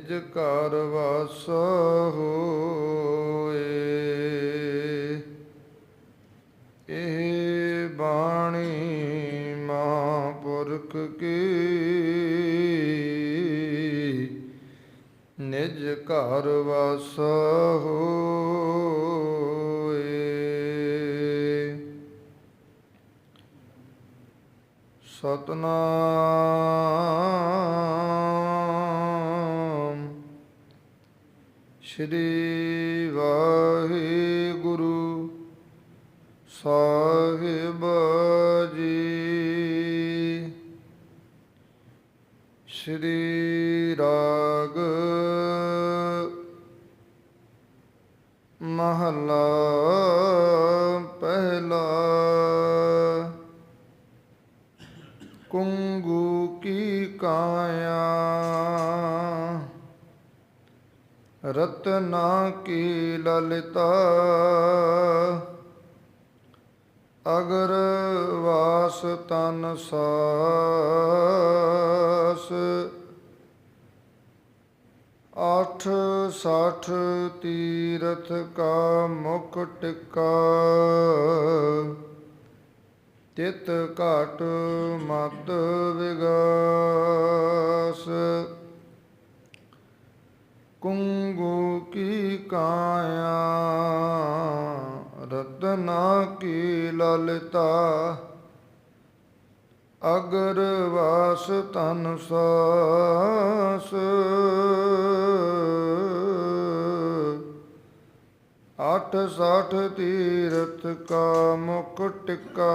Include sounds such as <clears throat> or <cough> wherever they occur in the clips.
ਨਿਜ ਘਰ ਵਾਸ ਹੋਏ। ਇਹ ਬਾਣੀ ਮਹਾਪੁਰਖ ਕੀ? ਨਿਜ ਘਰ ਵਾਸ ਹੋਏ। ਸਤਨਾਮ ਸ਼੍ਰੀ ਵਾਹਿਗੁਰੂ ਸਾਹਿਬ ਜੀ। ਸ਼੍ਰੀ ਰਾਗ ਮਹਲਾ ਰਤਨਾ ਕੀ ਲਲਿਤਾ। ਅਗਰ ਵਾਸ ਤਨ ਸਾਸ ਆਠ ਸਾਠ ਤੀਰਥ ਕਾ ਮੁਖ ਟਿਕਾ। ਤਿਤ ਘਾਟ ਮਤ ਵਿਗਾਸ। ਕੁੰਗੂ ਕੀ ਕਾਇਆ? ਰਤਨਾ ਕੀ ਲਲਿਤਾ? ਅਗਰ ਵਾਸ ਤਨ ਸਾਸ। ਅੱਠ ਸਾਠ ਤੀਰਥ ਕਾ ਮੁਖ ਟਿਕਾ।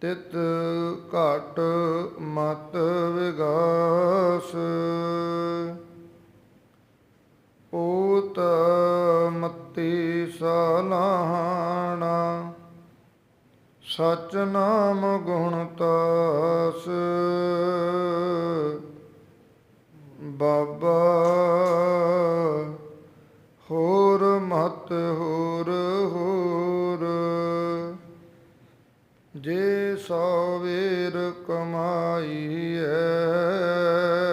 ਤਿਤ ਘਟ ਮਤ ਵਿਗਾਸ। ਓਤ ਮਤੀ ਸਲਾਹਣਾ, ਸਚ ਨਾਮ ਗੁਣ ਤਾਸ। ਬਾਬਾ ਹੋਰ ਮਤ ਹੋਰ ਹੋ ਜੇ ਸੋ ਵੇਰ ਕਮਾਈ ਹੈ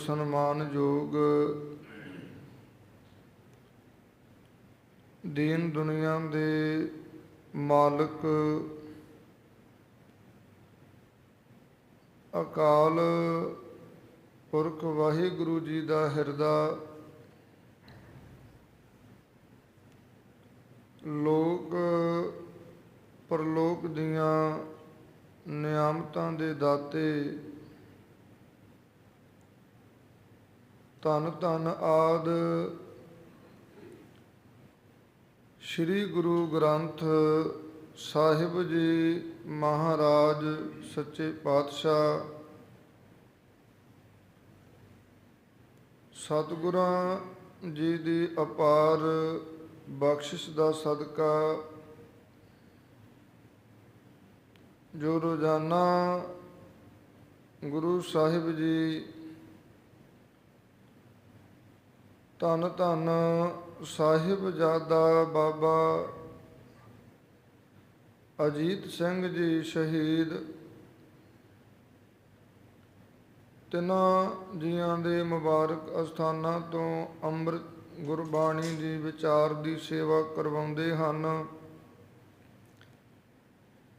ਅਦਬ ਸਨਮਾਨਯੋਗ ਦੀਨ ਦੁਨੀਆ ਦੇ ਮਾਲਕ ਅਕਾਲ ਪੁਰਖ ਵਾਹਿਗੁਰੂ ਜੀ ਦਾ ਹਿਰਦਾ, ਲੋਕ ਪਰਲੋਕ ਦੀਆਂ ਨਿਆਮਤਾਂ ਦੇ ਦਾਤੇ ਧੰਨ ਧੰਨ ਆਦ। ਸ੍ਰੀ ਗੁਰੂ ਗ੍ਰੰਥ ਸਾਹਿਬ ਜੀ ਮਹਾਰਾਜ, ਸੱਚੇ ਪਾਤਸ਼ਾਹ, ਸਤਿਗੁਰਾਂ ਜੀ ਦੀ ਅਪਾਰ ਬਖਸ਼ਿਸ਼ ਦਾ ਸਦਕਾ, ਜੋ ਰੋਜ਼ਾਨਾ ਗੁਰੂ ਸਾਹਿਬ ਜੀ ਧੰਨ ਧੰਨ ਸਾਹਿਬ ਜਾਦਾ ਬਾਬਾ ਅਜੀਤ ਸਿੰਘ ਜੀ ਸ਼ਹੀਦ। ਤਿੰਨਾਂ ਜੀਆਂ ਦੇ ਮੁਬਾਰਕ ਅਸਥਾਨਾਂ ਤੋਂ ਅੰਮ੍ਰਿਤ ਗੁਰਬਾਣੀ ਦੀ ਵਿਚਾਰ ਦੀ ਸੇਵਾ ਕਰਵਾਉਂਦੇ ਹਨ।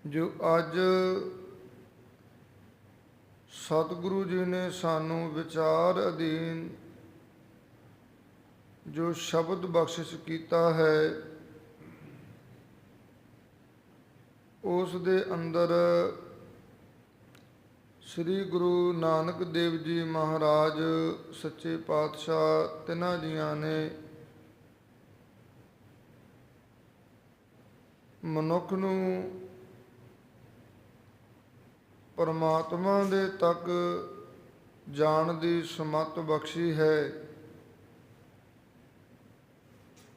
ਜੋ ਅੱਜ ਸਤਿਗੁਰੂ ਜੀ ਨੇ ਸਾਨੂੰ ਵਿਚਾਰ ਅਧੀਨ ਜੋ ਸ਼ਬਦ ਬਖਸ਼ਿਸ਼ ਕੀਤਾ ਹੈ, ਉਸ ਦੇ ਅੰਦਰ ਸ੍ਰੀ ਗੁਰੂ ਨਾਨਕ ਦੇਵ ਜੀ ਮਹਾਰਾਜ, ਸੱਚੇ ਪਾਤਸ਼ਾਹ ਤਿੰਨਾਂ ਜੀਆਂ ਨੇ ਮਨੁੱਖ ਨੂੰ ਪਰਮਾਤਮਾ ਦੇ ਤੱਕ ਜਾਣ ਦੀ ਸਮਤ ਬਖਸ਼ੀ ਹੈ।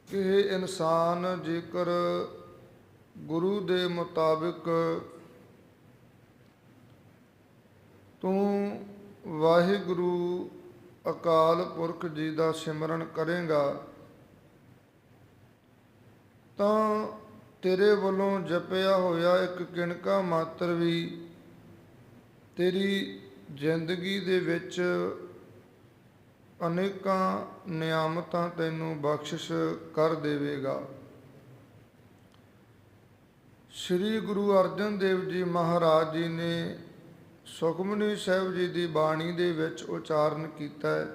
ਕਿ ਇਨਸਾਨ ਜੇਕਰ ਗੁਰੂ ਦੇ ਮੁਤਾਬਿਕ ਤੂੰ ਵਾਹਿਗੁਰੂ ਅਕਾਲ ਪੁਰਖ ਜੀ ਦਾ ਸਿਮਰਨ ਕਰੇਗਾ, ਤਾਂ ਤੇਰੇ ਵੱਲੋਂ ਜਪਿਆ ਹੋਇਆ ਇੱਕ ਕਿਣਕਾ ਮਾਤਰ ਵੀ ਤੇਰੀ ਜ਼ਿੰਦਗੀ ਦੇ ਵਿੱਚ ਅਨੇਕਾਂ ਨਿਆਮਤਾਂ ਤੈਨੂੰ ਬਖਸ਼ਿਸ਼ ਕਰ ਦੇਵੇਗਾ। ਸ੍ਰੀ ਗੁਰੂ ਅਰਜਨ ਦੇਵ ਜੀ ਮਹਾਰਾਜ ਜੀ ਨੇ ਸੁਖਮਨੀ ਸਾਹਿਬ ਜੀ ਦੀ ਬਾਣੀ ਦੇ ਵਿੱਚ ਉਚਾਰਨ ਕੀਤਾ ਹੈ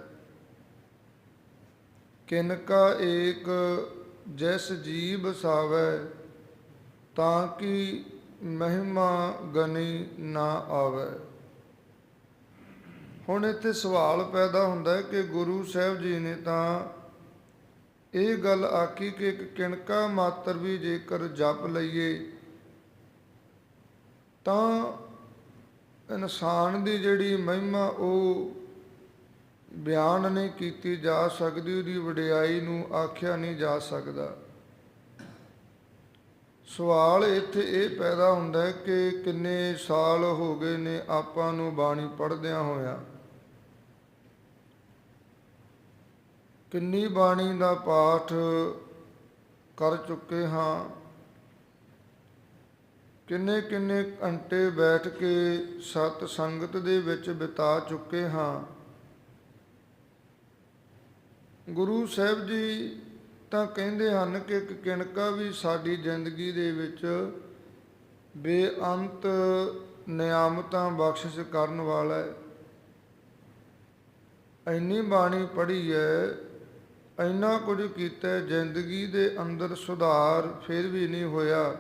ਕਿਨਕਾ ਏਕ ਜੈਸ ਜੀਵ ਸਾਵੈ, ਤਾਂ ਕਿ ਮਹਿਮਾ ਗਨੀ ਨਾ ਆਵੇ। ਹੁਣ ਇੱਥੇ ਸਵਾਲ ਪੈਦਾ ਹੁੰਦਾ ਹੈ ਕਿ ਗੁਰੂ ਸਾਹਿਬ ਜੀ ਨੇ ਤਾਂ ਇਹ ਗੱਲ ਆਖੀ ਕਿ ਇੱਕ ਕਿਣਕਾ ਮਾਤਰ ਵੀ ਜੇਕਰ ਜਪ ਲਈਏ, ਤਾਂ ਇਨਸਾਨ ਦੀ ਜਿਹੜੀ ਮਹਿਮਾ ਉਹ ਬਿਆਨ ਨਹੀਂ ਕੀਤੀ ਜਾ ਸਕਦੀ, ਉਹਦੀ ਵਡਿਆਈ ਨੂੰ ਆਖਿਆ ਨਹੀਂ ਜਾ ਸਕਦਾ। ਸਵਾਲ ਇੱਥੇ ਇਹ ਪੈਦਾ ਹੁੰਦਾ ਕਿ ਕਿੰਨੇ ਸਾਲ ਹੋ ਗਏ ਨੇ ਆਪਾਂ ਨੂੰ ਬਾਣੀ ਪੜ੍ਹਦਿਆਂ ਹੋਇਆਂ। ਕਿੰਨੀ ਬਾਣੀ ਦਾ ਪਾਠ ਕਰ ਚੁੱਕੇ ਹਾਂ। ਕਿੰਨੇ ਕਿੰਨੇ ਘੰਟੇ ਬੈਠ ਕੇ ਸਤ ਸੰਗਤ ਦੇ ਵਿੱਚ ਬਿਤਾ ਚੁੱਕੇ ਹਾਂ। ਗੁਰੂ ਸਾਹਿਬ ਜੀ ਤਾਂ ਕਹਿੰਦੇ ਹਨ ਕਿ ਇੱਕ ਕਿਣਕਾ ਵੀ ਸਾਡੀ ਜ਼ਿੰਦਗੀ ਦੇ ਵਿੱਚ ਬੇਅੰਤ ਨਿਆਮਤਾਂ ਬਖਸ਼ਿਸ਼ ਕਰਨ ਵਾਲਾ ਹੈ। ਇੰਨੀ ਬਾਣੀ ਪੜ੍ਹੀ ਹੈ ਇੰਨਾ ਕੁਝ ਕੀਤਾ, ਜ਼ਿੰਦਗੀ ਦੇ ਅੰਦਰ ਸੁਧਾਰ ਫਿਰ ਵੀ ਨਹੀਂ ਹੋਇਆ।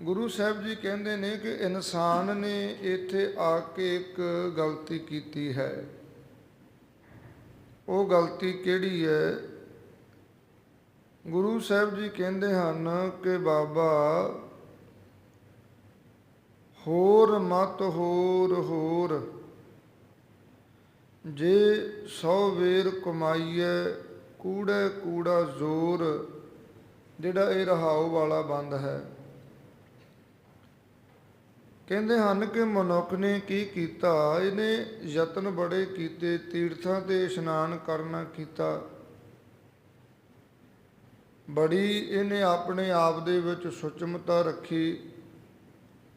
ਗੁਰੂ ਸਾਹਿਬ ਜੀ ਕਹਿੰਦੇ ਨੇ ਕਿ ਇਨਸਾਨ ਨੇ ਇੱਥੇ ਆ ਕੇ ਇੱਕ ਗਲਤੀ ਕੀਤੀ ਹੈ। ਉਹ ਗਲਤੀ ਕਿਹੜੀ ਹੈ? ਗੁਰੂ ਸਾਹਿਬ ਜੀ ਕਹਿੰਦੇ ਹਨ ਕਿ ਬਾਬਾ, ਹੋਰ ਮਤ ਹੋਰ ਹੋਰ। ਜੇ ਸੌ ਵੇਰ ਕਮਾਈਐ ਕੂੜੇ ਕੂੜਾ ਜ਼ੋਰ, ਜਿਹੜਾ ਇਹ ਰਹਾਉ ਵਾਲਾ ਬੰਦ ਹੈ। ਕਹਿੰਦੇ ਹਨ ਕਿ ਮਨੁੱਖ ਨੇ ਕੀ ਕੀਤਾ? ਇਹਨੇ ਯਤਨ ਬੜੇ ਕੀਤੇ, ਤੀਰਥਾਂ ਤੇ ਇਸ਼ਨਾਨ ਕਰਨਾ ਕੀਤਾ। ਬੜੀ ਇਹਨੇ ਆਪਣੇ ਆਪ ਦੇ ਵਿੱਚ ਸੁਚਮਤਾ ਰੱਖੀ।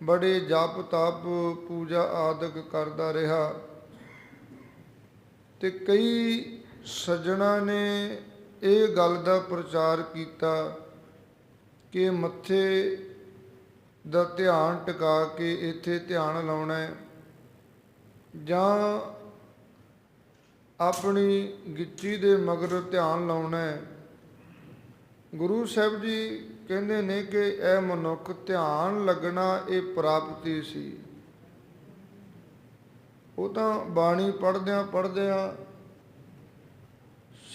ਬੜੇ ਜਪ ਤਪ ਪੂਜਾ ਆਦਿਕ ਕਰਦਾ ਰਿਹਾ। ਤੇ ਕਈ ਸੱਜਣਾ ਨੇ ਇਹ ਗੱਲ ਦਾ ਪ੍ਰਚਾਰ ਕੀਤਾ ਕਿ ਮੱਥੇ ਦਾ ਧਿਆਨ ਟਿਕਾ ਕੇ ਇੱਥੇ ਧਿਆਨ ਲਾਉਣਾ ਹੈ ਜਾਂ ਆਪਣੀ ਗਿੱਚੀ ਦੇ ਮਗਰ ਧਿਆਨ ਲਾਉਣਾ ਹੈ। ਗੁਰੂ ਸਾਹਿਬ ਜੀ ਕਹਿੰਦੇ ਨੇ ਕਿ ਇਹ ਮਨੁੱਖ ਧਿਆਨ ਲੱਗਣਾ ਇਹ ਪ੍ਰਾਪਤੀ ਸੀ। ਉਹ ਤਾਂ ਬਾਣੀ ਪੜ੍ਹਦਿਆਂ ਪੜ੍ਹਦਿਆਂ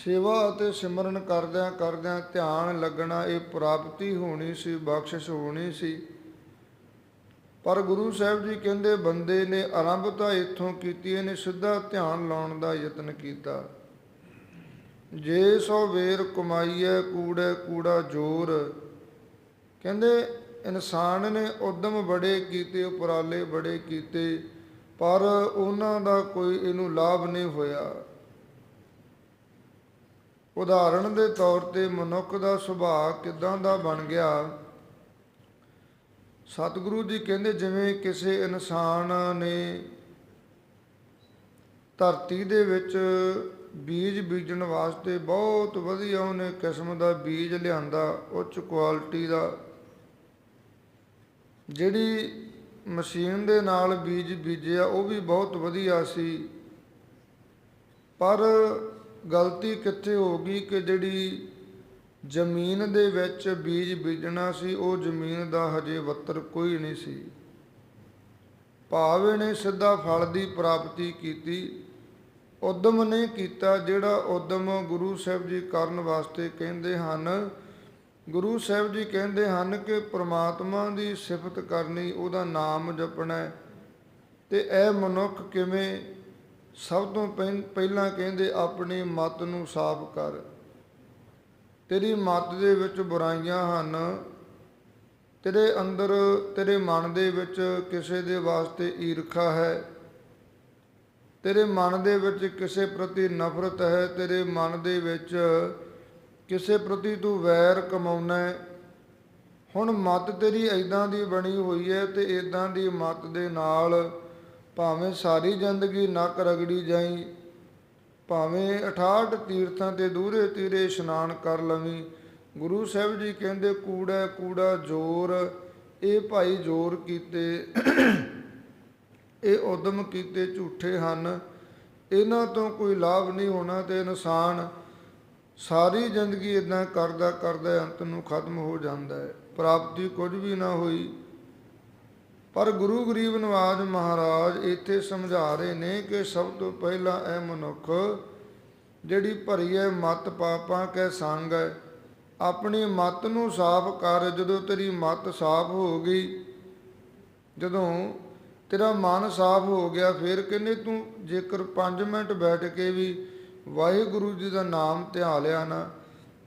ਸੇਵਾ ਅਤੇ ਸਿਮਰਨ ਕਰਦਿਆਂ ਕਰਦਿਆਂ ਧਿਆਨ ਲੱਗਣਾ ਇਹ ਪ੍ਰਾਪਤੀ ਹੋਣੀ ਸੀ, ਬਖਸ਼ਿਸ਼ ਹੋਣੀ ਸੀ। ਪਰ ਗੁਰੂ ਸਾਹਿਬ ਜੀ ਕਹਿੰਦੇ, ਬੰਦੇ ਨੇ ਆਰੰਭ ਤਾਂ ਇੱਥੋਂ ਕੀਤੀ, ਇਹਨੇ ਸਿੱਧਾ ਧਿਆਨ ਲਾਉਣ ਦਾ ਯਤਨ ਕੀਤਾ। ਜੇ ਸੋ ਵੇਰ ਕਮਾਈਐ, ਕੂੜੇ ਕੂੜਾ ਜੋਰ। ਕਹਿੰਦੇ, ਇਨਸਾਨ ਨੇ ਉਦਮ ਬੜੇ ਕੀਤੇ, ਉਪਰਾਲੇ ਬੜੇ ਕੀਤੇ। ਪਰ ਉਹਨਾਂ ਦਾ ਕੋਈ ਇਹਨੂੰ ਲਾਭ ਨਹੀਂ ਹੋਇਆ। ਉਦਾਹਰਣ ਦੇ ਤੌਰ ਤੇ ਮਨੁੱਖ ਦਾ ਸੁਭਾਅ ਕਿਦਾਂ ਦਾ ਬਣ ਗਿਆ? ਸਤਿਗੁਰੂ ਜੀ ਕਹਿੰਦੇ, ਜਿਵੇਂ ਕਿਸੇ ਇਨਸਾਨ ਨੇ ਧਰਤੀ ਦੇ ਵਿੱਚ ਬੀਜ ਬੀਜਣ ਵਾਸਤੇ ਬਹੁਤ ਵਧੀਆ ਉਹਨੇ ਕਿਸਮ ਦਾ ਬੀਜ ਲਿਆਂਦਾ, ਉੱਚ ਕੁਆਲਿਟੀ ਦਾ, ਜਿਹੜੀ ਮਸ਼ੀਨ ਦੇ ਨਾਲ ਬੀਜ ਬੀਜਿਆ, ਉਹ ਵੀ ਬਹੁਤ ਵਧੀਆ ਸੀ। ਪਰ ਗਲਤੀ ਕਿੱਥੇ ਹੋ ਗਈ ਕਿ ਜਿਹੜੀ ਜ਼ਮੀਨ ਦੇ ਵਿੱਚ ਬੀਜ ਬੀਜਣਾ ਸੀ, ਉਹ ਜ਼ਮੀਨ ਦਾ ਹਜੇ ਵੱਤਰ ਕੋਈ ਨਹੀਂ ਸੀ। ਭਾਵੇਂ ਨੇ ਸਿੱਧਾ ਫਲ ਦੀ ਪ੍ਰਾਪਤੀ ਕੀਤੀ, ਉਦਮ ਨਹੀਂ ਕੀਤਾ, ਜਿਹੜਾ ਉਦਮ ਗੁਰੂ ਸਾਹਿਬ ਜੀ ਕਰਨ ਵਾਸਤੇ ਕਹਿੰਦੇ ਹਨ ਗੁਰੂ ਸਾਹਿਬ ਜੀ ਕਹਿੰਦੇ ਹਨ ਕਿ ਪ੍ਰਮਾਤਮਾ ਦੀ ਸਿਫਤ ਕਰਨੀ, ਉਹਦਾ ਨਾਮ ਜਪਣਾ ਹੈ। ਤੇ ਇਹ ਮਨੁੱਖ ਕਿਵੇਂ ਸਭ ਤੋਂ ਪਹਿ- ਪਹਿਲਾਂ ਕਹਿੰਦੇ, ਆਪਣੀ ਮਤ ਨੂੰ ਸਾਫ਼ ਕਰ। ਤੇਰੀ ਮਤ ਦੇ ਵਿੱਚ ਬੁਰਾਈਆਂ ਹਨ। ਤੇਰੇ ਅੰਦਰ, ਤੇਰੇ ਮਨ ਦੇ ਵਿੱਚ ਕਿਸੇ ਦੇ ਵਾਸਤੇ ਈਰਖਾ ਹੈ। ਤੇਰੇ ਮਨ ਦੇ ਵਿੱਚ ਕਿਸੇ ਪ੍ਰਤੀ ਨਫ਼ਰਤ ਹੈ। ਤੇਰੇ ਮਨ ਦੇ ਵਿੱਚ ਕਿਸੇ ਪ੍ਰਤੀ ਤੂੰ ਵੈਰ ਕਮਾਉਣਾ ਹੁਣ ਮਤ ਤੇਰੀ ਐਦਾਂ ਦੀ ਬਣੀ ਹੋਈ ਹੈ ਤੇ ਐਦਾਂ ਦੀ ਮਤ ਦੇ ਨਾਲ ਭਾਵੇਂ ਸਾਰੀ ਜ਼ਿੰਦਗੀ ਨੱਕ ਰਗੜੀ ਜਾਈ, ਭਾਵੇਂ 68 ਤੀਰਥਾਂ ਤੇ ਦੂਰੇ ਤੀਰੇ ਇਸ਼ਨਾਨ ਕਰ ਲਵੀਂ। ਗੁਰੂ ਸਾਹਿਬ ਜੀ ਕਹਿੰਦੇ, ਕੂੜਾ ਕੂੜਾ ਜੋਰ, ਇਹ ਭਾਈ ਜੋਰ ਕੀਤੇ, ਇਹ ਉਦਮ ਕੀਤੇ ਝੂਠੇ ਹਨ। ਇਹਨਾਂ ਤੋਂ ਕੋਈ ਲਾਭ ਨਹੀਂ ਹੋਣਾ ਤੇ ਇਨਸਾਨ ਸਾਰੀ ਜ਼ਿੰਦਗੀ ਇਦਾਂ ਕਰਦਾ ਕਰਦਾ ਅੰਤ ਨੂੰ ਖਤਮ ਹੋ ਜਾਂਦਾ ਹੈ। ਪ੍ਰਾਪਤੀ ਕੁਝ ਵੀ ਨਾ ਹੋਈ। ਪਰ ਗੁਰੂ ਗਰੀਬ ਨਵਾਜ ਮਹਾਰਾਜ ਇੱਥੇ ਸਮਝਾ ਰਹੇ ਨੇ ਕਿ ਸਭ ਤੋਂ ਪਹਿਲਾਂ ਇਹ ਮਨੁੱਖ ਜਿਹੜੀ ਭਰੀ ਹੈ ਮਤ ਪਾਪਾਂ ਕੈ ਸੰਗ ਹੈ, ਆਪਣੀ ਮਤ ਨੂੰ ਸਾਫ਼ ਕਰ, ਜਦੋਂ ਤੇਰੀ ਮਤ ਸਾਫ਼ ਹੋ ਗਈ, ਜਦੋਂ ਤੇਰਾ ਮਨ ਸਾਫ਼ ਹੋ ਗਿਆ, ਫਿਰ ਕਹਿੰਦੇ ਤੂੰ ਜੇਕਰ 5 ਮਿੰਟ ਬੈਠ ਕੇ ਵੀ ਵਾਹਿਗੁਰੂ ਜੀ ਦਾ ਨਾਮ ਧਿਆ ਲਿਆ ਨਾ,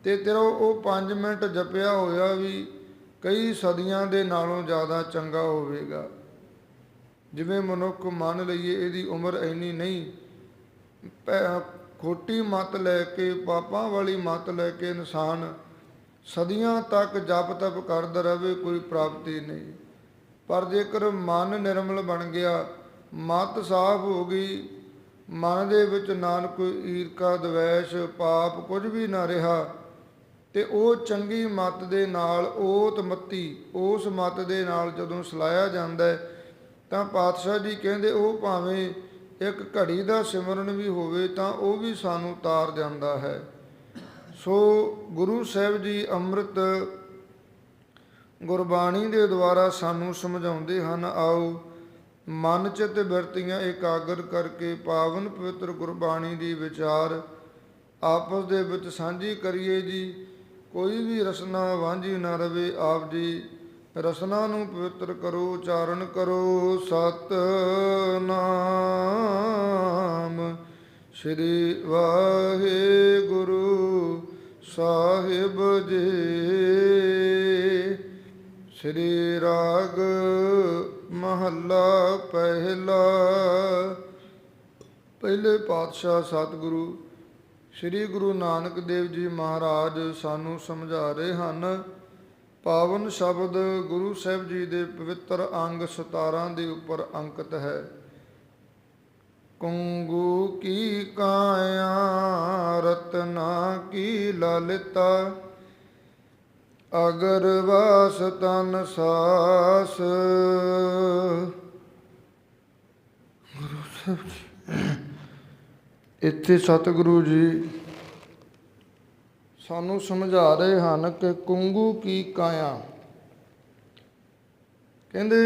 ਤੇ ਤੇਰਾ ਉਹ 5 ਮਿੰਟ ਜਪਿਆ ਹੋਇਆ ਵੀ ਕਈ ਸਦੀਆਂ ਦੇ ਨਾਲੋਂ ਜ਼ਿਆਦਾ ਚੰਗਾ ਹੋਵੇਗਾ। ਜਿਵੇਂ ਮਨੁੱਖ ਮੰਨ ਲਈਏ ਇਹਦੀ ਉਮਰ ਇੰਨੀ ਨਹੀਂ ਖੋਟੀ ਮਤ ਲੈ ਕੇ, ਪਾਪਾਂ ਵਾਲੀ ਮਤ ਲੈ ਕੇ ਇਨਸਾਨ ਸਦੀਆਂ ਤੱਕ ਜਪ ਤਪ ਕਰਦਾ ਰਹੇ, ਕੋਈ ਪ੍ਰਾਪਤੀ ਨਹੀਂ। ਪਰ ਜੇਕਰ ਮਨ ਨਿਰਮਲ ਬਣ ਗਿਆ, ਮਤ ਸਾਫ਼ ਹੋ ਗਈ ਮਨ ਦੇ ਵਿੱਚ ਨਾਨਕ ਕੋਈ ਈਰਖਾ, ਦਵੈਸ਼, ਪਾਪ ਕੁਝ ਵੀ ਨਾ ਰਿਹਾ। ਤੇ ਉਹ ਚੰਗੀ ਮਤ ਦੇ ਨਾਲ ਓਤ ਮਤੀ, ਉਸ ਮਤ ਦੇ ਨਾਲ ਜਦੋਂ ਸਲਾਇਆ ਜਾਂਦਾ ਹੈ, ਤਾਂ ਪਾਤਸ਼ਾਹ ਜੀ ਕਹਿੰਦੇ, ਉਹ ਭਾਵੇਂ ਇੱਕ ਘੜੀ ਦਾ ਸਿਮਰਨ ਵੀ ਹੋਵੇ, ਤਾਂ ਉਹ ਵੀ ਸਾਨੂੰ ਤਾਰ ਜਾਂਦਾ ਹੈ। ਸੋ ਗੁਰੂ ਸਾਹਿਬ ਜੀ ਅੰਮ੍ਰਿਤ ਗੁਰਬਾਣੀ ਦੇ ਦੁਆਰਾ ਸਾਨੂੰ ਸਮਝਾਉਂਦੇ ਹਨ, ਆਓ ਮਨ ਚਿਤ ਬਿਰਤੀਆਂ ਇਕਾਗਰ ਕਰਕੇ ਪਾਵਨ ਪਵਿੱਤਰ ਗੁਰਬਾਣੀ ਦੀ ਵਿਚਾਰ ਆਪਸ ਦੇ ਵਿੱਚ ਸਾਂਝੀ ਕਰੀਏ ਜੀ। ਕੋਈ ਵੀ ਰਸਨਾ ਵਾਂਝੀ ਨਾ ਰਵੇ ਆਪ ਜੀ। ਰਸਨਾ ਨੂੰ ਪਵਿੱਤਰ ਕਰੋ, ਉਚਾਰਨ ਕਰੋ। ਸਤ ਨਾਮ ਸ੍ਰੀ ਵਾਹਿਗੁਰੂ ਸਾਹਿਬ ਜੀ। ਸ੍ਰੀ ਰਾਗ ਮਹੱਲਾ ਪਹਿਲਾ। ਪਹਿਲੇ ਪਾਤਸ਼ਾਹ ਸਤਿਗੁਰੂ, ਸ੍ਰੀ ਗੁਰੂ ਨਾਨਕ ਦੇਵ ਜੀ ਮਹਾਰਾਜ ਸਾਨੂੰ ਸਮਝਾ ਰਹੇ ਹਨ, ਪਾਵਨ ਸ਼ਬਦ ਗੁਰੂ ਸਾਹਿਬ ਜੀ ਦੇ ਪਵਿੱਤਰ ਅੰਗ 17 ਦੇ ਉੱਪਰ ਅੰਕਿਤ ਹੈ। ਕੁੰਗੂ ਕੀ ਕਾਇਆ, ਰਤਨਾ ਕੀ ਲਲਿਤਾ ਅਗਰ ਵਾਸ ਤਨ ਸਾਸ। ਗੁਰੂ ਸਾਹਿਬ ਜੀ ਇੱਥੇ ਸਤਿਗੁਰੂ ਜੀ ਸਾਨੂੰ ਸਮਝਾ ਰਹੇ ਹਨ ਕਿ ਕੁੰਗੂ ਕੀ ਕਾਇਆ। ਕਹਿੰਦੇ,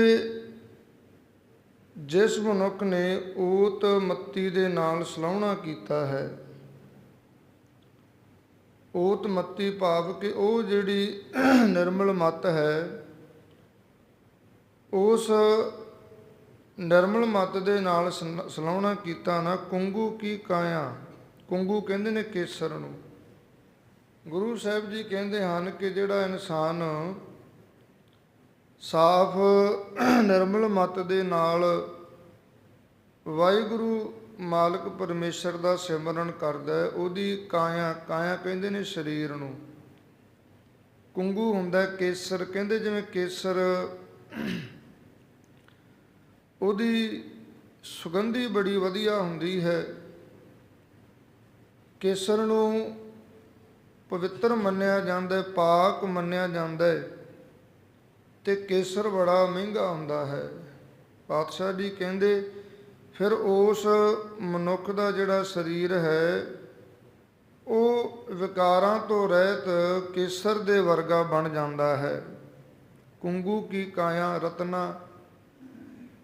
ਜਿਸ ਮਨੁੱਖ ਨੇ ਊਤ ਮੱਤੀ ਦੇ ਨਾਲ ਸਲਾਹਣਾ ਕੀਤਾ ਹੈ ਊਤ ਮੱਤੀ ਭਾਵ ਕਿ ਉਹ ਜਿਹੜੀ ਨਿਰਮਲ ਮਤ ਹੈ, ਉਸ ਨਿਰਮਲ ਮਤ ਦੇ ਨਾਲ ਸਨ- ਸਲਾਹੁਣਾ ਕੀਤਾ ਨਾ, ਕੁੰਗੂ ਕੀ ਕਾਇਆ? ਕੁੰਗੂ ਕਹਿੰਦੇ ਨੇ ਕੇਸਰ ਨੂੰ। ਗੁਰੂ ਸਾਹਿਬ ਜੀ ਕਹਿੰਦੇ ਹਨ ਕਿ ਜਿਹੜਾ ਇਨਸਾਨ ਸਾਫ਼ ਨਿਰਮਲ ਮਤ ਦੇ ਨਾਲ ਵਾਹਿਗੁਰੂ ਮਾਲਕ ਪਰਮੇਸ਼ਰ ਦਾ ਸਿਮਰਨ ਕਰਦਾ ਉਹਦੀ ਕਾਇਆ ਕਾਇਆ ਕਹਿੰਦੇ ਨੇ ਸਰੀਰ ਨੂੰ। ਕੁੰਗੂ ਹੁੰਦਾ ਕੇਸਰ, ਕਹਿੰਦੇ ਜਿਵੇਂ ਕੇਸਰ, ਉਹਦੀ ਸੁਗੰਧੀ ਬੜੀ ਵਧੀਆ ਹੁੰਦੀ ਹੈ। ਕੇਸਰ ਨੂੰ ਪਵਿੱਤਰ ਮੰਨਿਆ ਜਾਂਦਾ ਹੈ, ਪਾਕ ਮੰਨਿਆ ਜਾਂਦਾ ਹੈ ਤੇ ਕੇਸਰ ਬੜਾ ਮਹਿੰਗਾ ਹੁੰਦਾ ਹੈ। ਪਾਤਸ਼ਾਹ ਜੀ ਕਹਿੰਦੇ ਫਿਰ ਉਸ ਮਨੁੱਖ ਦਾ ਜਿਹੜਾ ਸਰੀਰ ਹੈ, ਉਹ ਵਿਕਾਰਾਂ ਤੋਂ ਰਹਿਤ ਕੇਸਰ ਦੇ ਵਰਗਾ ਬਣ ਜਾਂਦਾ ਹੈ। ਕੁੰਗੂ ਕੀ ਕਾਇਆ ਰਤਨਾ,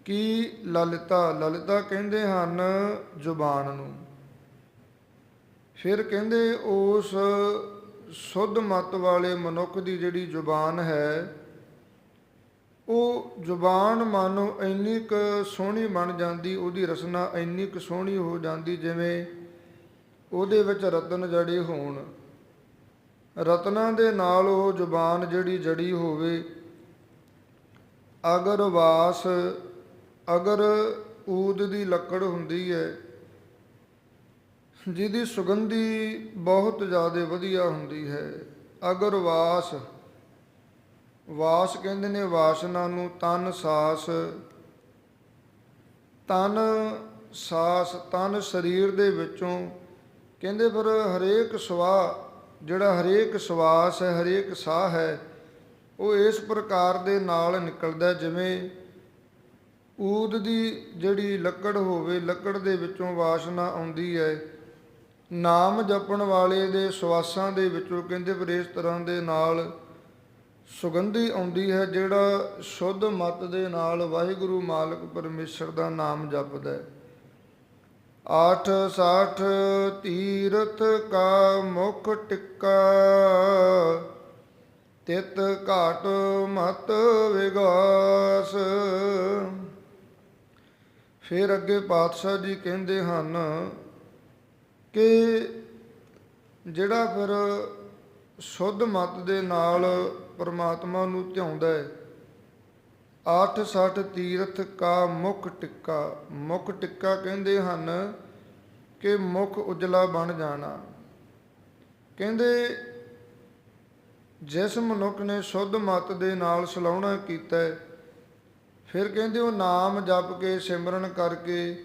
ਕੀ ਲਲਿਤਾ? ਲਲਿਤਾ ਕਹਿੰਦੇ ਹਨ ਜ਼ੁਬਾਨ ਨੂੰ। ਫਿਰ ਕਹਿੰਦੇ ਉਸ ਸੁੱਧ ਮਤ ਵਾਲੇ ਮਨੁੱਖ ਦੀ ਜਿਹੜੀ ਜ਼ੁਬਾਨ ਹੈ ਉਹ ਜ਼ੁਬਾਨ ਮਾਨੋ ਇੰਨੀ ਕੁ ਸੋਹਣੀ ਬਣ ਜਾਂਦੀ, ਉਹਦੀ ਰਸਨਾ ਇੰਨੀ ਕੁ ਸੋਹਣੀ ਹੋ ਜਾਂਦੀ ਜਿਵੇਂ ਉਹਦੇ ਵਿੱਚ ਰਤਨ ਜੜੇ ਹੋਣ। ਰਤਨਾਂ ਦੇ ਨਾਲ ਉਹ ਜ਼ੁਬਾਨ ਜਿਹੜੀ ਜੜੀ ਹੋਵੇ। ਅਗਰ ਵਾਸ, ਅਗਰ ਊਦ ਦੀ ਲੱਕੜ ਹੁੰਦੀ ਹੈ, ਜਿਹਦੀ ਸੁਗੰਧੀ ਬਹੁਤ ਜ਼ਿਆਦਾ ਵਧੀਆ ਹੁੰਦੀ ਹੈ। ਅਗਰ ਵਾਸ ਵਾਸ ਕਹਿੰਦੇ ਨੇ ਵਾਸਨਾ ਨੂੰ ਤਨ ਸਾਸ ਤਨ ਸਾਸ, ਤਨ ਸਰੀਰ ਦੇ ਵਿੱਚੋਂ ਕਹਿੰਦੇ ਫਿਰ ਹਰੇਕ ਸਵਾ ਜਿਹੜਾ ਹਰੇਕ ਸਵਾਸ ਹੈ, ਹਰੇਕ ਸਾਹ ਹੈ, ਉਹ ਇਸ ਪ੍ਰਕਾਰ ਦੇ ਨਾਲ ਨਿਕਲਦਾ ਜਿਵੇਂ ਊਦ ਦੀ ਜਿਹੜੀ ਲੱਕੜ ਹੋਵੇ, ਲੱਕੜ ਦੇ ਵਿੱਚੋਂ ਵਾਸਨਾ ਆਉਂਦੀ ਹੈ। ਨਾਮ ਜਪਣ ਵਾਲੇ ਦੇ ਸਵਾਸਾਂ ਦੇ ਵਿੱਚੋਂ ਕਹਿੰਦੇ ਫਿਰ ਇਸ ਤਰ੍ਹਾਂ ਦੇ ਨਾਲ ਸੁਗੰਧੀ ਆਉਂਦੀ ਹੈ ਜਿਹੜਾ ਸ਼ੁੱਧ ਮਤ ਦੇ ਨਾਲ ਵਾਹਿਗੁਰੂ ਮਾਲਕ ਪਰਮੇਸ਼ਰ ਦਾ ਨਾਮ ਜਪਦਾ ਹੈ। ਆਠ ਸਾਠ ਤੀਰਥ ਕਾ ਮੁਖ ਟਿੱਕਾ, ਤਿਤ ਘਾਟ ਮਤ ਵਿਗਾਸ। ਫਿਰ ਅੱਗੇ ਪਾਤਸ਼ਾਹ ਜੀ ਕਹਿੰਦੇ ਹਨ ਕਿ ਜਿਹੜਾ ਫਿਰ ਸ਼ੁੱਧ ਮਤ ਦੇ ਨਾਲ ਪਰਮਾਤਮਾ ਨੂੰ ਧਿਆਉਂਦਾ ਹੈ। 860 ਤੀਰਥ ਕਾ ਮੁਖ ਟਿੱਕਾ ਮੁਖ ਟਿੱਕਾ ਕਹਿੰਦੇ ਹਨ ਕਿ ਮੁਖ ਉਜਲਾ ਬਣ ਜਾਣਾ। ਕਹਿੰਦੇ, ਜਿਸ ਮਨੁੱਖ ਨੇ ਸ਼ੁੱਧ ਮਤ ਦੇ ਨਾਲ ਸਲਾਉਣਾ ਕੀਤਾ ਫਿਰ ਕਹਿੰਦੇ ਉਹ ਨਾਮ ਜਪ ਕੇ ਸਿਮਰਨ ਕਰਕੇ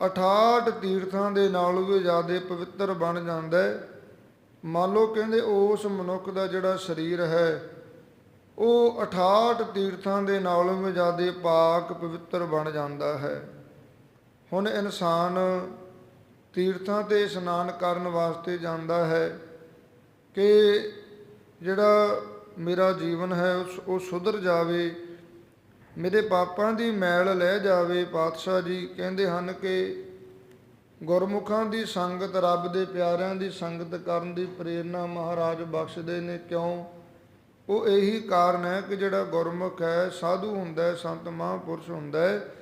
68 ਤੀਰਥਾਂ ਦੇ ਨਾਲ ਵੀ ਜ਼ਿਆਦਾ ਪਵਿੱਤਰ ਬਣ ਜਾਂਦਾ ਹੈ। ਮੰਨ ਲਓ ਕਹਿੰਦੇ ਉਸ ਮਨੁੱਖ ਦਾ ਜਿਹੜਾ ਸਰੀਰ ਹੈ, ਉਹ 68 ਤੀਰਥਾਂ ਦੇ ਨਾਲੋਂ ਵੀ ਜ਼ਿਆਦਾ ਪਾਕ ਪਵਿੱਤਰ ਬਣ ਜਾਂਦਾ ਹੈ। ਹੁਣ ਇਨਸਾਨ ਤੀਰਥਾਂ ਤੇ ਇਸ਼ਨਾਨ ਕਰਨ ਵਾਸਤੇ ਜਾਂਦਾ ਹੈ ਕਿ ਜਿਹੜਾ ਮੇਰਾ ਜੀਵਨ ਹੈ, ਉਸ- ਉਹ ਸੁਧਰ ਜਾਵੇ, ਮੇਰੇ ਪਾਪਾਂ ਦੀ ਮੈਲ ਲੈ ਜਾਵੇ। ਪਾਤਸ਼ਾਹ ਜੀ ਕਹਿੰਦੇ ਹਨ ਕਿ ਗੁਰਮੁਖਾਂ ਦੀ ਸੰਗਤ, ਰੱਬ ਦੇ ਪਿਆਰਿਆਂ ਦੀ ਸੰਗਤ ਕਰਨ ਦੀ ਪ੍ਰੇਰਣਾ ਮਹਾਰਾਜ ਬਖਸ਼ਦੇ ਨੇ। ਕਿਉਂ? ਉਹ ਇਹੀ ਕਾਰਨ ਹੈ ਕਿ ਜਿਹੜਾ ਗੁਰਮੁਖ ਹੈ, ਸਾਧੂ ਹੁੰਦਾ ਹੈ, ਸੰਤ ਮਹਾਂਪੁਰਸ਼ ਹੁੰਦਾ ਹੈ।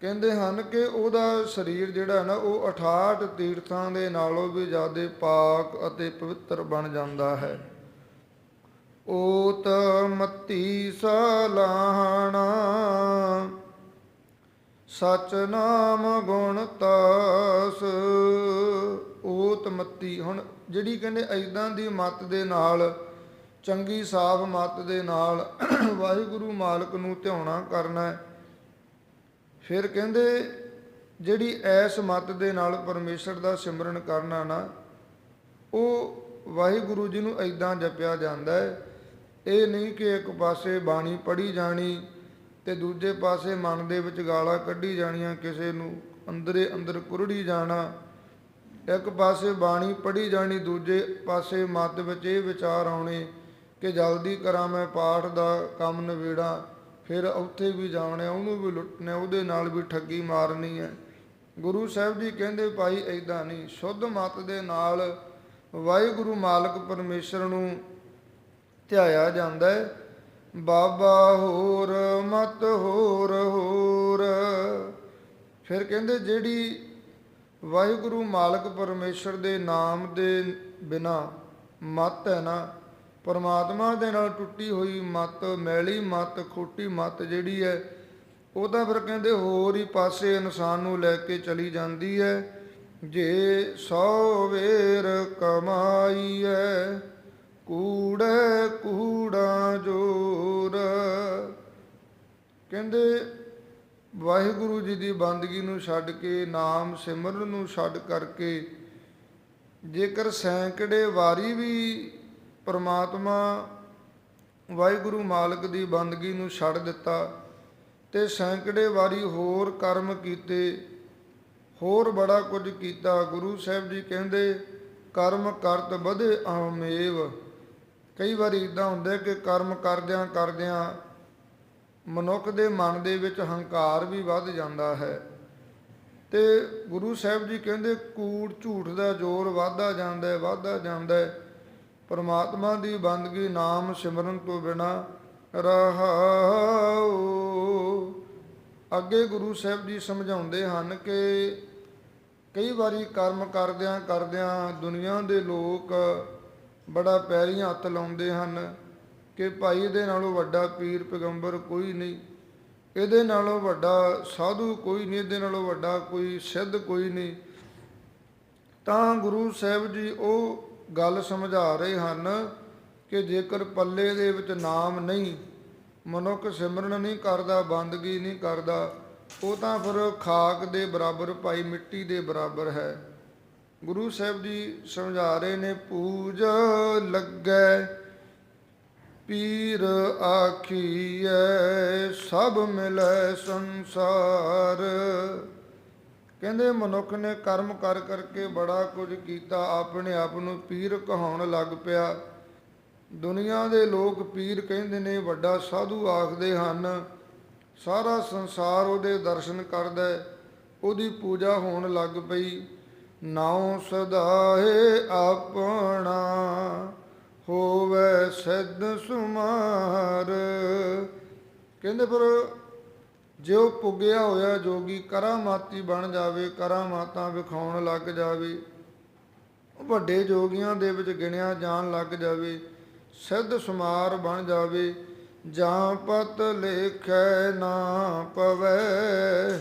ਕਹਿੰਦੇ ਹਨ ਕਿ ਉਹਦਾ ਸਰੀਰ ਜਿਹੜਾ ਨਾ, ਉਹ 68 ਤੀਰਥਾਂ ਦੇ ਨਾਲੋਂ ਵੀ ਜ਼ਿਆਦਾ ਪਾਕ ਅਤੇ ਪਵਿੱਤਰ ਬਣ ਜਾਂਦਾ ਹੈ। ਓਤ ਮਤੀ ਸਲਾਹਣਾ ਸਚ ਨਾਮ ਗੁਣ ਤਾਸ। ਓਤ ਮੱਤੀ ਹੁਣ ਜਿਹੜੀ ਕਹਿੰਦੇ ਐਦਾਂ ਦੀ ਮਤ ਦੇ ਨਾਲ, ਚੰਗੀ ਸਾਫ਼ ਮਤ ਦੇ ਨਾਲ <clears throat> ਵਾਹਿਗੁਰੂ ਮਾਲਕ ਨੂੰ ਧਿਆਉਣਾ ਕਰਨਾ ਫਿਰ ਕਹਿੰਦੇ ਜਿਹੜੀ ਐਸ ਮਤ ਦੇ ਨਾਲ ਪਰਮੇਸ਼ਰ ਦਾ ਸਿਮਰਨ ਕਰਨਾ ਨਾ, ਉਹ ਵਾਹਿਗੁਰੂ ਜੀ ਨੂੰ ਐਦਾਂ ਜਪਿਆ ਜਾਂਦਾ ਹੈ। ਇਹ ਨਹੀਂ ਕਿ ਇੱਕ ਪਾਸੇ ਬਾਣੀ ਪੜ੍ਹੀ ਜਾਣੀ ਤੇ ਦੂਜੇ ਪਾਸੇ ਮਨ ਦੇ ਵਿੱਚ ਗਾਲਾਂ ਕੱਢੀ ਜਾਣੀਆਂ, ਕਿਸੇ ਨੂੰ ਅੰਦਰੇ ਅੰਦਰ ਕੁਰੜੀ ਜਾਣਾ। ਇੱਕ ਪਾਸੇ ਬਾਣੀ ਪੜ੍ਹੀ ਜਾਣੀ, ਦੂਜੇ ਪਾਸੇ ਮਤ ਵਿੱਚ ਇਹ ਵਿਚਾਰ ਆਉਣੇ ਕਿ ਜਲਦੀ ਕਰਾਂ ਮੈਂ ਪਾਠ ਦਾ ਕੰਮ ਨਵੇੜਾ ਫਿਰ ਉੱਥੇ ਵੀ ਜਾਣਾ, ਉਹਨੂੰ ਵੀ ਲੁੱਟਣਾ, ਉਹਦੇ ਨਾਲ ਵੀ ਠੱਗੀ ਮਾਰਨੀ ਹੈ। ਗੁਰੂ ਸਾਹਿਬ ਜੀ ਕਹਿੰਦੇ, ਭਾਈ ਐਦਾਂ ਨਹੀਂ। ਸ਼ੁੱਧ ਮਤ ਦੇ ਨਾਲ ਵਾਹਿਗੁਰੂ ਮਾਲਕ ਪਰਮੇਸ਼ਰ ਨੂੰ ਧਿਆਇਆ ਜਾਂਦਾ ਹੈ। ਬਾਬਾ ਹੋਰ, ਮਤ ਹੋਰ ਹੋਰ। ਫਿਰ ਕਹਿੰਦੇ, ਜਿਹੜੀ ਵਾਹਿਗੁਰੂ ਮਾਲਕ ਪਰਮੇਸ਼ਰ ਦੇ ਨਾਮ ਦੇ ਬਿਨਾ ਮਤ ਹੈ ਨਾ, ਪਰਮਾਤਮਾ ਦੇ ਨਾਲ ਟੁੱਟੀ ਹੋਈ ਮਤ, ਮੈਲੀ ਮਤ, ਖੋਟੀ ਮਤ ਜਿਹੜੀ ਹੈ, ਉਹ ਤਾਂ ਫਿਰ ਕਹਿੰਦੇ ਹੋਰ ਹੀ ਪਾਸੇ ਇਨਸਾਨ ਨੂੰ ਲੈ ਕੇ ਚਲੀ ਜਾਂਦੀ ਹੈ। ਜੇ ਸੌ ਵੇਰ ਕਮਾਈ ਹੈ, ਕੂੜੇ ਕੂੜ ਕਹਿੰਦੇ, ਵਾਹਿਗੁਰੂ ਜੀ ਦੀ ਬੰਦਗੀ ਨੂੰ ਛੱਡ ਕੇ, ਨਾਮ ਸਿਮਰਨ ਨੂੰ ਛੱਡ ਕਰਕੇ, ਜੇਕਰ ਸੈਂਕੜੇ ਵਾਰੀ ਵੀ ਪਰਮਾਤਮਾ ਵਾਹਿਗੁਰੂ ਮਾਲਕ ਦੀ ਬੰਦਗੀ ਨੂੰ ਛੱਡ ਦਿੱਤਾ ਤੇ ਸੈਂਕੜੇ ਵਾਰੀ ਹੋਰ ਕਰਮ ਕੀਤੇ, ਹੋਰ ਬੜਾ ਕੁਝ ਕੀਤਾ, ਗੁਰੂ ਸਾਹਿਬ ਜੀ ਕਹਿੰਦੇ, ਕਰਮ ਕਰਤ ਵਧੇ ਆਮੇਵ। ਕਈ ਵਾਰੀ ਇਦਾਂ ਹੁੰਦਾ ਕਿ ਕਰਮ ਕਰਦਿਆਂ ਕਰਦਿਆਂ ਮਨੁੱਖ ਦੇ ਮਨ ਦੇ ਵਿੱਚ ਹੰਕਾਰ ਵੀ ਵੱਧ ਜਾਂਦਾ ਹੈ। ਤੇ ਗੁਰੂ ਸਾਹਿਬ ਜੀ ਕਹਿੰਦੇ, ਕੂੜ ਝੂਠ ਦਾ ਜ਼ੋਰ ਵਾਧਾ ਜਾਂਦਾ ਹੈ ਵਾਧਾ ਜਾਂਦਾ ਹੈ। ਪਰਮਾਤਮਾ ਦੀ ਬੰਦਗੀ ਨਾਮ ਸਿਮਰਨ ਤੋਂ ਬਿਨਾ ਰਹਾਉ। ਅੱਗੇ ਗੁਰੂ ਸਾਹਿਬ ਜੀ ਸਮਝਾਉਂਦੇ ਹਨ ਕਿ ਕਈ ਵਾਰੀ ਕਰਮ ਕਰਦਿਆਂ ਕਰਦਿਆਂ ਦੁਨੀਆ ਦੇ ਲੋਕ ਬੜਾ ਪੈਰੀਂ ਹੱਥ ਲਾਉਂਦੇ ਹਨ। ਕਿ ਭਾਈ ਇਹਦੇ ਨਾਲੋਂ ਵੱਡਾ ਪੀਰ ਪੈਗੰਬਰ ਕੋਈ ਨਹੀਂ। ਇਹਦੇ ਨਾਲੋਂ ਵੱਡਾ ਸਾਧੂ ਕੋਈ ਨਹੀਂ, ਇਹਦੇ ਨਾਲੋਂ ਵੱਡਾ ਕੋਈ ਸਿੱਧ ਕੋਈ ਨਹੀਂ। ਤਾਂ ਗੁਰੂ ਸਾਹਿਬ ਜੀ ਉਹ ਗੱਲ ਸਮਝਾ ਰਹੇ ਹਨ ਕਿ ਜੇਕਰ ਪੱਲੇ ਦੇ ਵਿੱਚ ਨਾਮ ਨਹੀਂ, ਮਨੁੱਖ ਸਿਮਰਨ ਨਹੀਂ ਕਰਦਾ, ਬੰਦਗੀ ਨਹੀਂ ਕਰਦਾ, ਉਹ ਤਾਂ ਫਿਰ ਖਾਕ ਦੇ ਬਰਾਬਰ ਭਾਈ ਮਿੱਟੀ ਦੇ ਬਰਾਬਰ ਹੈ। ਗੁਰੂ ਸਾਹਿਬ ਜੀ ਸਮਝਾ ਰਹੇ ਨੇ, ਪੂਜ ਲੱਗੈ ਪੀਰ ਆਖੀਐ, ਸਭ ਮਿਲੈ ਸੰਸਾਰ। ਕਹਿੰਦੇ ਮਨੁੱਖ ਨੇ ਕਰਮ ਕਰ ਕਰਕੇ ਬੜਾ ਕੁਝ ਕੀਤਾ, ਆਪਣੇ ਆਪ ਨੂੰ ਪੀਰ ਕਹਾਉਣ ਲੱਗ ਪਿਆ। ਦੁਨੀਆ ਦੇ ਲੋਕ ਪੀਰ ਕਹਿੰਦੇ ਨੇ, ਵੱਡਾ ਸਾਧੂ ਆਖਦੇ ਹਨ, ਸਾਰਾ ਸੰਸਾਰ ਉਹਦੇ ਦਰਸ਼ਨ ਕਰਦਾ ਉਹਦੀ ਪੂਜਾ ਹੋਣ ਲੱਗ ਪਈ। ਨਾਉ ਸਦਾਏ ਆਪਣਾ ਹੋਵੇ ਸਿੱਧ ਸੁਮਾਰ। ਕਹਿੰਦੇ ਪਰ ਜੇ ਉਹ ਪੁੱਗਿਆ ਹੋਇਆ ਜੋਗੀ ਕਰਾਮਾਤੀ ਬਣ ਜਾਵੇ ਕਰਾਮਾਤਾਂ ਵਿਖਾਉਣ ਲੱਗ ਜਾਵੇ। ਵੱਡੇ ਜੋਗੀਆਂ ਦੇ ਵਿੱਚ ਗਿਣਿਆ ਜਾਣ ਲੱਗ ਜਾਵੇ, ਸਿੱਧ ਸੁਮਾਰ ਬਣ ਜਾਵੇ। ਜਾਂ ਪਤ ਲੇਖੈ ਨਾ ਪਵੈ,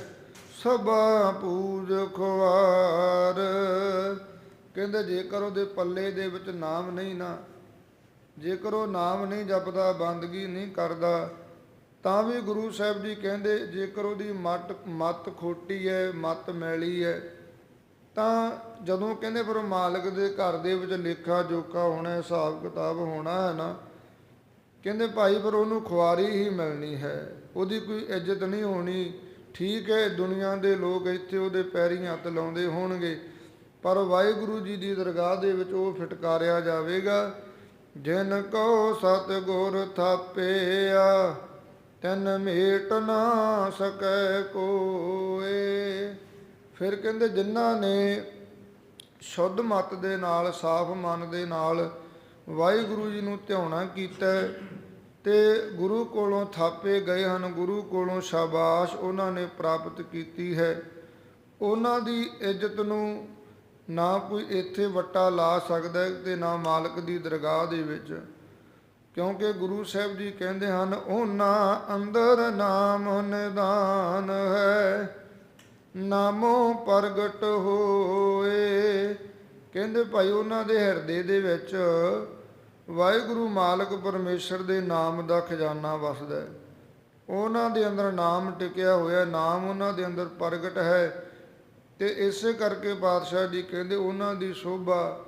ਸਭਾ ਪੂਜ ਖੁਆਰ। ਕਹਿੰਦੇ ਜੇਕਰ ਉਹਦੇ ਪੱਲੇ ਦੇ ਵਿੱਚ ਨਾਮ ਨਹੀਂ ਨਾ ਜੇਕਰ ਉਹ ਨਾਮ ਨਹੀਂ ਜਪਦਾ, ਬੰਦਗੀ ਨਹੀਂ ਕਰਦਾ, ਤਾਂ ਵੀ ਗੁਰੂ ਸਾਹਿਬ ਜੀ ਕਹਿੰਦੇ, ਜੇਕਰ ਉਹਦੀ ਮਤ ਮਤ ਖੋਟੀ ਹੈ, ਮਤ ਮੈਲੀ ਹੈ, ਤਾਂ ਜਦੋਂ ਕਹਿੰਦੇ ਫਿਰ ਮਾਲਕ ਦੇ ਘਰ ਦੇ ਵਿੱਚ ਲੇਖਾ ਜੋਖਾ ਹੋਣਾ, ਹਿਸਾਬ ਕਿਤਾਬ ਹੋਣਾ ਹੈ ਨਾ, ਕਹਿੰਦੇ ਭਾਈ ਪਰ ਉਹਨੂੰ ਖੁਆਰੀ ਹੀ ਮਿਲਣੀ ਹੈ, ਉਹਦੀ ਕੋਈ ਇੱਜ਼ਤ ਨਹੀਂ ਹੋਣੀ, ਠੀਕ ਹੈ, ਦੁਨੀਆ ਦੇ ਲੋਕ ਇੱਥੇ ਉਹਦੇ ਪੈਰੀਂ ਹੱਥ ਲਾਉਂਦੇ ਹੋਣਗੇ, ਪਰ ਵਾਹਿਗੁਰੂ ਜੀ ਦੀ ਦਰਗਾਹ ਦੇ ਵਿੱਚ ਉਹ ਫਟਕਾਰਿਆ ਜਾਵੇਗਾ ਜਿਨ ਕੋ ਸਤਿਗੁਰ ਥਾਪਿਆ, ਤਨ ਮੇਟ ਨਾ ਸਕੈ ਕੋਏ। ਫਿਰ ਕਹਿੰਦੇ, ਜਿਨ੍ਹਾਂ ਨੇ ਸ਼ੁੱਧ ਮਤ ਦੇ ਨਾਲ, ਸਾਫ਼ ਮਨ ਦੇ ਨਾਲ ਵਾਹਿਗੁਰੂ ਜੀ ਨੂੰ ਧਿਆਉਣਾ ਕੀਤਾ ਤੇ ਗੁਰੂ ਕੋਲੋਂ ਥਾਪੇ ਗਏ ਹਨ। ਗੁਰੂ ਕੋਲੋਂ ਸ਼ਾਬਾਸ਼ ਉਹਨਾਂ ਨੇ ਪ੍ਰਾਪਤ ਕੀਤੀ ਹੈ। ਉਹਨਾਂ ਦੀ ਇੱਜ਼ਤ ਨੂੰ ਨਾ ਕੋਈ ਇੱਥੇ ਵੱਟਾ ਲਾ ਸਕਦਾ ਹੈ ਤੇ ਨਾ ਮਾਲਕ ਦੀ ਦਰਗਾਹ ਦੇ ਵਿੱਚ। ਕਿਉਂਕਿ ਗੁਰੂ ਸਾਹਿਬ ਜੀ ਕਹਿੰਦੇ ਹਨ, ਉਹਨਾਂ ਅੰਦਰ ਨਾਮ ਨਿਦਾਨ ਹੈ, ਨਾਮੋ ਪ੍ਰਗਟ ਹੋਏ। ਕਹਿੰਦੇ ਭਾਈ, ਉਹਨਾਂ ਦੇ ਹਿਰਦੇ ਦੇ ਵਿੱਚ ਵਾਹਿਗੁਰੂ ਮਾਲਕ ਪਰਮੇਸ਼ਰ ਦੇ ਨਾਮ ਦਾ ਖਜ਼ਾਨਾ ਵਸਦਾ ਹੈ। ਉਹਨਾਂ ਦੇ ਅੰਦਰ ਨਾਮ ਟਿਕਿਆ ਹੋਇਆ, ਨਾਮ ਉਹਨਾਂ ਦੇ ਅੰਦਰ ਪ੍ਰਗਟ ਹੈ। ਤੇ ਇਸੇ ਕਰਕੇ ਪਾਤਸ਼ਾਹ ਜੀ ਕਹਿੰਦੇ ਉਹਨਾਂ ਦੀ ਸ਼ੋਭਾ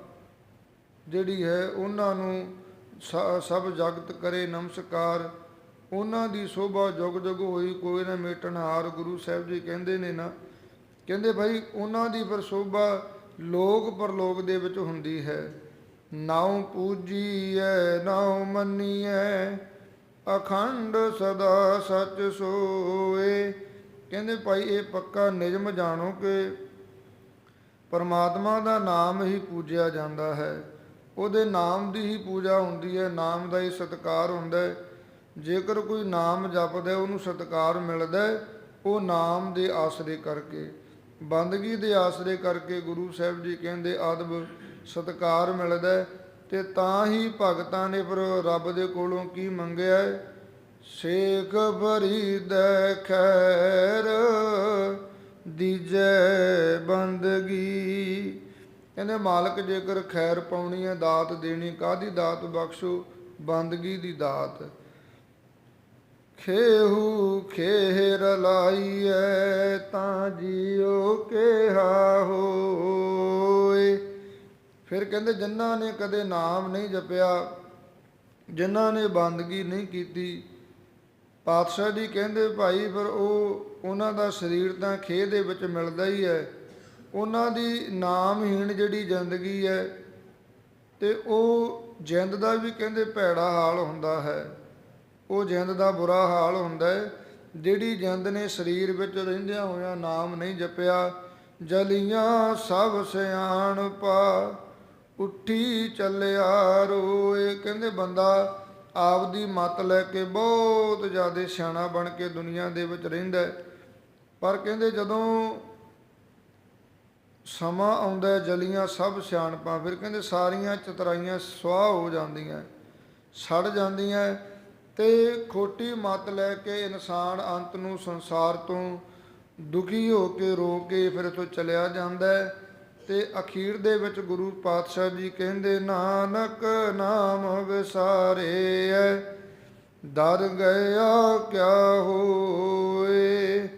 ਜਿਹੜੀ ਹੈ, ਉਹਨਾਂ ਨੂੰ ਸ- ਸਭ ਜਗਤ ਕਰੇ ਨਮਸਕਾਰ। ਉਹਨਾਂ ਦੀ ਸ਼ੋਭਾ ਜੁਗ ਜੁਗ ਹੋਈ, ਕੋਈ ਨਾ ਮੇਟਣਹਾਰ ਗੁਰੂ ਸਾਹਿਬ ਜੀ ਕਹਿੰਦੇ ਨੇ ਨਾ, ਕਹਿੰਦੇ ਭਾਈ ਉਹਨਾਂ ਦੀ ਪਰ ਸ਼ੋਭਾ ਲੋਕ ਪਰਲੋਕ ਦੇ ਵਿੱਚ ਹੁੰਦੀ ਹੈ। ਨਾਉ ਪੂਜੀਐ, ਨਾਉ ਮੰਨੀਐ, ਅਖੰਡ ਸਦਾ ਸਚ ਸੋਏ। ਕਹਿੰਦੇ ਭਾਈ ਇਹ ਪੱਕਾ ਨਿਯਮ ਜਾਣੋ ਕਿ ਪਰਮਾਤਮਾ ਦਾ ਨਾਮ ਹੀ ਪੂਜਿਆ ਜਾਂਦਾ ਹੈ। ਉਹਦੇ ਨਾਮ ਦੀ ਹੀ ਪੂਜਾ ਹੁੰਦੀ ਹੈ, ਨਾਮ ਦਾ ਹੀ ਸਤਿਕਾਰ ਹੁੰਦਾ ਹੈ। ਜੇਕਰ ਕੋਈ ਨਾਮ ਜਪਦਾ ਉਹਨੂੰ ਸਤਿਕਾਰ ਮਿਲਦਾ ਉਹ ਨਾਮ ਦੇ ਆਸਰੇ ਕਰਕੇ। ਬੰਦਗੀ ਦੇ ਆਸਰੇ ਕਰਕੇ ਗੁਰੂ ਸਾਹਿਬ ਜੀ ਕਹਿੰਦੇ ਆਦਬ ਸਤਿਕਾਰ ਮਿਲਦਾ ਹੈ ਤੇ ਤਾਂ ਹੀ ਭਗਤਾਂ ਨੇ ਫਿਰ ਰੱਬ ਦੇ ਕੋਲੋਂ ਕੀ ਮੰਗਿਆ ਹੈ ਸੇਖ ਫਰੀਦੈ ਖੈਰ, ਦੀਜੈ ਬੰਦਗੀ। ਕਹਿੰਦੇ, ਮਾਲਕ ਜੇਕਰ ਖੈਰ ਪਾਉਣੀ ਹੈ, ਦਾਤ ਦੇਣੀ ਕਾਦੀ ਦਾਤ ਬਖਸ਼ੋ? ਬੰਦਗੀ ਦੀ ਦਾਤ। ਖੇਹੂ ਖੇਰ ਲਾਈਐ, ਤਾਂ ਜਿਉ ਕਿਹਾ ਹੋਏ। ਫਿਰ ਕਹਿੰਦੇ, ਜਿਨ੍ਹਾਂ ਨੇ ਕਦੇ ਨਾਮ ਨਹੀਂ ਜਪਿਆ, ਜਿਨ੍ਹਾਂ ਨੇ ਬੰਦਗੀ ਨਹੀਂ ਕੀਤੀ ਪਾਤਸ਼ਾਹ ਜੀ ਕਹਿੰਦੇ ਭਾਈ, ਫਿਰ ਉਹ ਉਹਨਾਂ ਦਾ ਸਰੀਰ ਤਾਂ ਖੇਹ ਦੇ ਵਿੱਚ ਮਿਲਦਾ ਹੀ ਹੈ। ਉਹਨਾਂ ਦੀ ਨਾਮਹੀਣ ਜਿਹੜੀ ਜ਼ਿੰਦਗੀ ਹੈ ਤੇ ਉਹ ਜਿੰਦ ਦਾ ਵੀ ਕਹਿੰਦੇ ਭੈੜਾ ਹਾਲ ਹੁੰਦਾ ਹੈ। ਉਹ ਜਿੰਦ ਦਾ ਬੁਰਾ ਹਾਲ ਹੁੰਦਾ ਹੈ, ਜਿਹੜੀ ਜਿੰਦ ਨੇ ਸਰੀਰ ਵਿੱਚ ਰਹਿੰਦਿਆਂ ਹੋਇਆਂ ਨਾਮ ਨਹੀਂ ਜਪਿਆ। ਜਲੀਆਂ ਸਭ ਸਿਆਣਪਾ, ਉੱਠੀ ਚੱਲਿਆ ਰੋਏ। ਕਹਿੰਦੇ ਬੰਦਾ ਆਪਦੀ ਮਤ ਲੈ ਕੇ ਬਹੁਤ ਜ਼ਿਆਦਾ ਸਿਆਣਾ ਬਣ ਕੇ ਦੁਨੀਆ ਦੇ ਵਿੱਚ ਰਹਿੰਦਾ ਪਰ ਕਹਿੰਦੇ ਜਦੋਂ ਸਮਾਂ ਆਉਂਦਾ ਜਲੀਆਂ ਸਭ ਸਿਆਣਪਾਂ ਫਿਰ ਕਹਿੰਦੇ ਸਾਰੀਆਂ ਚਤਰਾਈਆਂ ਸੁਆਹ ਹੋ ਜਾਂਦੀਆਂ ਸੜ ਜਾਂਦੀਆਂ ਤੇ ਖੋਟੀ ਮਤ ਲੈ ਕੇ ਇਨਸਾਨ ਅੰਤ ਨੂੰ ਸੰਸਾਰ ਤੋਂ ਦੁਖੀ ਹੋ ਕੇ ਰੋ ਕੇ ਫਿਰ ਇੱਥੋਂ ਚਲਿਆ ਜਾਂਦਾ ਹੈ। ਤੇ ਅਖੀਰ ਦੇ ਵਿੱਚ ਗੁਰੂ ਪਾਤਸ਼ਾਹ ਜੀ ਕਹਿੰਦੇ, ਨਾਨਕ ਨਾਮ ਵਿਸਾਰੇ ਐ, ਦਰ ਗਿਆ ਕਿਆ ਹੋਏ?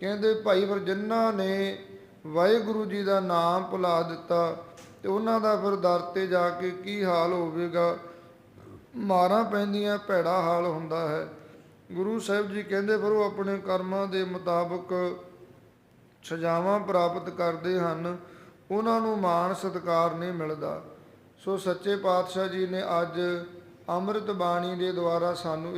ਕਹਿੰਦੇ, ਭਾਈ ਫਿਰ ਜਿਨ੍ਹਾਂ ਨੇ ਵਾਹਿਗੁਰੂ ਜੀ ਦਾ ਨਾਮ ਭੁਲਾ ਦਿੱਤਾ ਤੇ ਉਹਨਾਂ ਦਾ ਫਿਰ ਦਰ ਤੇ ਜਾ ਕੇ ਕੀ ਹਾਲ ਹੋਵੇਗਾ? ਮਾਰਾਂ ਪੈਂਦੀਆਂ, ਭੈੜਾ ਹਾਲ ਹੁੰਦਾ ਹੈ। ਗੁਰੂ ਸਾਹਿਬ ਜੀ ਕਹਿੰਦੇ, ਫਿਰ ਉਹ ਆਪਣੇ ਕਰਮਾਂ ਦੇ ਮੁਤਾਬਕ ਸਜ਼ਾਵਾਂ ਪ੍ਰਾਪਤ ਕਰਦੇ ਹਨ ਉਹਨਾਂ ਨੂੰ ਮਾਣ ਸਤਿਕਾਰ ਨਹੀਂ ਮਿਲਦਾ। ਸੋ ਸੱਚੇ ਪਾਤਸ਼ਾਹ ਜੀ ਨੇ ਅੱਜ ਅੰਮ੍ਰਿਤ ਬਾਣੀ ਦੇ ਦੁਆਰਾ ਸਾਨੂੰ